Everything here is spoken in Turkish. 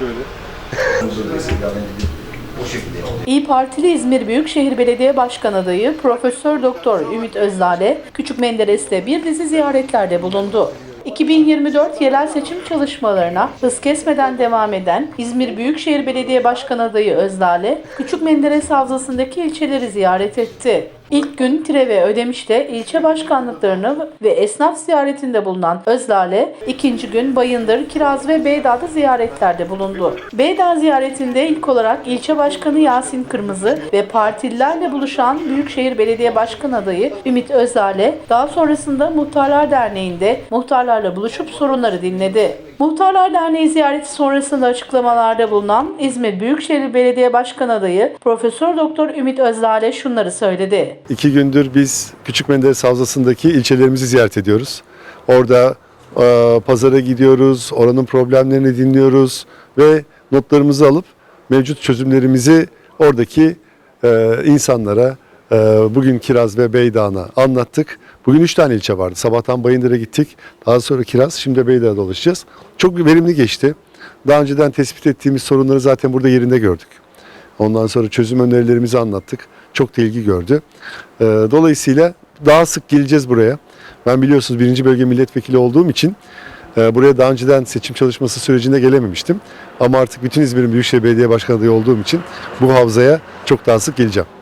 Şöyle. İyi Partili İzmir Büyükşehir Belediye Başkan adayı Profesör Doktor Ümit Özdağ'le Küçük Menderes'te bir dizi ziyaretlerde bulundu. 2024 yerel seçim çalışmalarına hız kesmeden devam eden İzmir Büyükşehir Belediye Başkan adayı Özdağ'le Küçük Menderes Havzası'ndaki ilçeleri ziyaret etti. İlk gün Tire ve Ödemiş'te ilçe başkanlıklarını ve esnaf ziyaretinde bulunan Özlale, ikinci gün Bayındır, Kiraz ve Beydağ'da ziyaretlerde bulundu. Beydağ ziyaretinde ilk olarak ilçe başkanı Yasin Kırmızı ve partililerle buluşan Büyükşehir Belediye Başkan adayı Ümit Özlale, daha sonrasında Muhtarlar Derneği'nde muhtarlarla buluşup sorunları dinledi. Muhtarlar Derneği ziyareti sonrasında açıklamalarda bulunan İzmir Büyükşehir Belediye Başkan adayı Profesör Doktor Ümit Özlale şunları söyledi. İki gündür biz Küçük Menderes Havzası'ndaki ilçelerimizi ziyaret ediyoruz. Orada e, pazara gidiyoruz, oranın problemlerini dinliyoruz ve notlarımızı alıp mevcut çözümlerimizi oradaki e, insanlara, e, bugün Kiraz ve Beydağ'ına anlattık. Bugün üç tane ilçe vardı. Sabahtan Bayındır'a gittik. Daha sonra Kiraz, şimdi Beydağ'a dolaşacağız. Çok verimli geçti. Daha önceden tespit ettiğimiz sorunları zaten burada yerinde gördük. Ondan sonra çözüm önerilerimizi anlattık. Çok da ilgi gördü. Ee, Dolayısıyla daha sık geleceğiz buraya. Ben biliyorsunuz birinci bölge milletvekili olduğum için e, buraya daha önceden seçim çalışması sürecinde gelememiştim. Ama artık bütün İzmir'in Büyükşehir Belediye Başkanı olduğum için bu havzaya çok daha sık geleceğim.